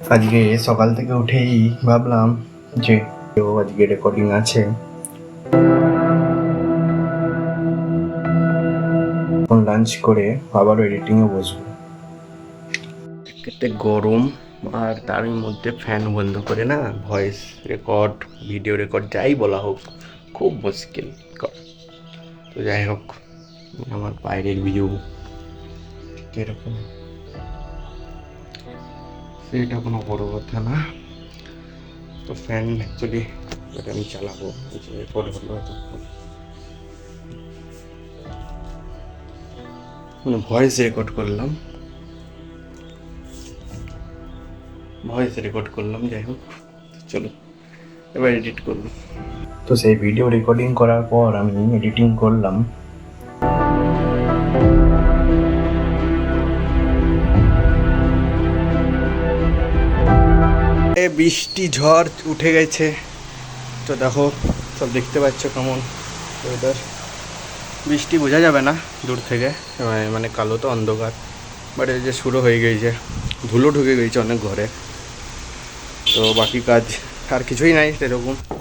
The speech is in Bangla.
আজকে সকাল থেকে উঠেই ভাবলাম যে ও আজকে রেকর্ডিং আছে। এখন লাঞ্চ করে আবারও এডিটিংয়ে বসবো। কেটে গরম আর তার মধ্যে ফ্যান বন্ধ করে না ভয়েস রেকর্ড ভিডিও রেকর্ড যাই বলা হোক খুব মুশকিল। তো যাই হোক আমার বাইরের ভিউ এরকম। সেটা কোনো বড় কথা না। তো ফ্যান অ্যাকচুয়ালি এটা আমি চালাবো রেকর্ড হলো মানে ভয়েস রেকর্ড করলাম। ভয়েস রেকর্ড করলাম, যাই হোক। চলো, এবার এডিট করব। তো সেই ভিডিও রেকর্ডিং করার পর আমি এডিটিং করলাম। বৃষ্টি, ঝড় উঠে গেছে। তো দেখো, সব দেখতে পাচ্ছ কেমন ওয়েদার বৃষ্টি বোঝা যাবে না দূর থেকে। মানে- কালো তো অন্ধকার। বাট এই যে শুরু হয়ে গেছে। ধুলো ঢুকে গেছে অনেক ঘরে। তো বাকি কাজ আর কিছুই নাই সেরকম।